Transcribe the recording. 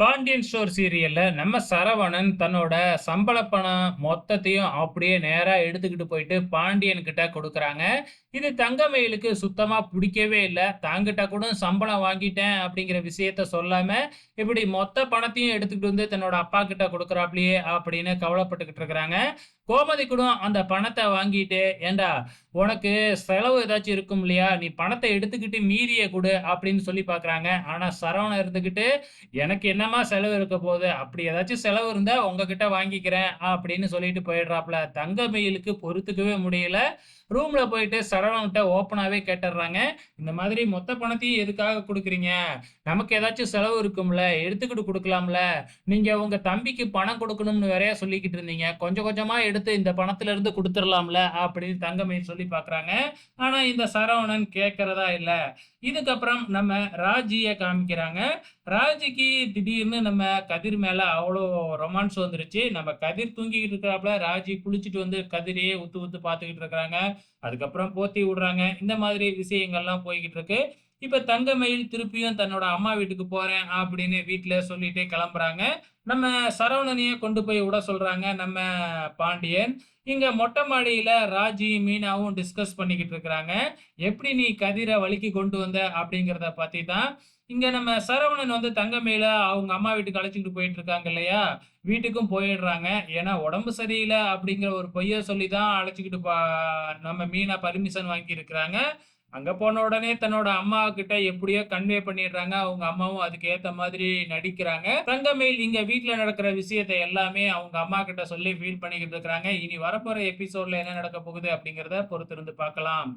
Pandian store சீரியல்ல நம்ம சரவணன் தன்னோட சம்பள பணம் மொத்தத்தையும் அப்படியே நேரா எடுத்துக்கிட்டு போயிட்டு பாண்டியன் கிட்ட கொடுக்குறாங்க. இது தங்கமயிலுக்கு சுத்தமா பிடிக்கவே இல்லை தாங்கிட்ட கூட சம்பளம் வாங்கிட்டேன் அப்படிங்கிற விஷயத்த சொல்லாம, இப்படி மொத்த பணத்தையும் எடுத்துக்கிட்டு வந்து தன்னோட அப்பா கிட்ட கொடுக்குறாப்லையே அப்படின்னு கவலைப்பட்டுக்கிட்டு இருக்கிறாங்க. கோமதி கூட அந்த பணத்தை வாங்கிட்டு, "ஏன்டா உனக்கு செலவு ஏதாச்சும் இருக்கும் இல்லையா? நீ பணத்தை எடுத்துக்கிட்டு மீதியை கொடு அப்படின்னு சொல்லி பார்க்குறாங்க. ஆனால் சரவணன் இருந்துக்கிட்டு "எனக்கு என்னம்மா செலவு இருக்க போகுது அப்படி ஏதாச்சும் செலவு இருந்தால் உங்ககிட்ட வாங்கிக்கிறேன்" அப்படின்னு சொல்லிட்டு போயிடுறாப்ல. தங்கமயிலுக்கு பொறுத்துக்கவே முடியல. ரூம்ல போயிட்டு சரவணன்கிட்ட ஓப்பனாகவே கேட்டுடுறாங்க "இந்த மாதிரி மொத்த பணத்தையும் எதுக்காக கொடுக்குறீங்க நமக்கு ஏதாச்சும் செலவு இருக்கும்ல, எடுத்துக்கிட்டு கொடுக்கலாம்ல நீங்கள் உங்கள் தம்பிக்கு பணம் கொடுக்கணும்னு வேறையா சொல்லிக்கிட்டு இருந்தீங்க. கொஞ்சம் கொஞ்சமா எடுத்து இந்த பணத்துல இருந்து அப்படின்னு தங்கமயில் சொல்லி பார்க்குறாங்க. ஆனா இந்த சரவணன் கேட்கறதா இல்ல. இதுக்கப்புறம் நம்ம ராஜிய காமிக்கிறாங்க. ராஜிக்கு திடீர்னு நம்ம கதிர் மேல அவ்வளோ ரொமான்ஸ் வந்துருச்சு. நம்ம கதிர் தூங்கிக்கிட்டு இருக்கிறாப்புல ராஜி குளிச்சுட்டு வந்து கதிரையே உத்து உத்து பார்த்துக்கிட்டு இருக்கிறாங்க. அதுக்கப்புறம் போத்தி விடுறாங்க. இந்த மாதிரி விஷயங்கள்லாம் போய்கிட்டு இருக்கு. இப்ப தங்கமயில் திருப்பியும் தன்னோட அம்மா வீட்டுக்கு போறேன் அப்படின்னு வீட்டில் சொல்லிட்டே கிளம்புறாங்க. நம்ம சரவணனையே கொண்டு போய் விட சொல்றாங்க நம்ம பாண்டியன். இங்க மொட்டை மாடியில ராஜி, மீனாவும் டிஸ்கஸ் பண்ணிக்கிட்டு இருக்கிறாங்க. எப்படி நீ கதிரை வலிக்கு கொண்டு வந்த அப்படிங்கிறத பத்தி தான். இங்க நம்ம சரவணன் வந்து தங்கமயில அவங்க அம்மா வீட்டுக்கு அழைச்சிக்கிட்டு போயிட்டு இருக்காங்க இல்லையா? வீட்டுக்கும் போயிடுறாங்க. ஏன்னா உடம்பு சரியில்லை அப்படிங்கிற ஒரு பொய்ய சொல்லி தான் அழைச்சிக்கிட்டு நம்ம மீனா பர்மிஷன் வாங்கியிருக்கிறாங்க. அங்க போன உடனே தன்னோட அம்மா கிட்ட எப்படியோ கன்வே பண்ணிடுறாங்க. அவங்க அம்மாவும் அதுக்கு ஏத்த மாதிரி நடிக்கிறாங்க. தங்கமயில் இங்க வீட்ல நடக்கிற விஷயத்தை எல்லாமே அவங்க அம்மா கிட்ட சொல்லி ஃபீல் பண்ணிக்கிட்டு இருக்கிறாங்க. இனி வரப்போற எபிசோட்ல என்ன நடக்க போகுது அப்படிங்கிறத பொறுத்திருந்து பார்க்கலாம்.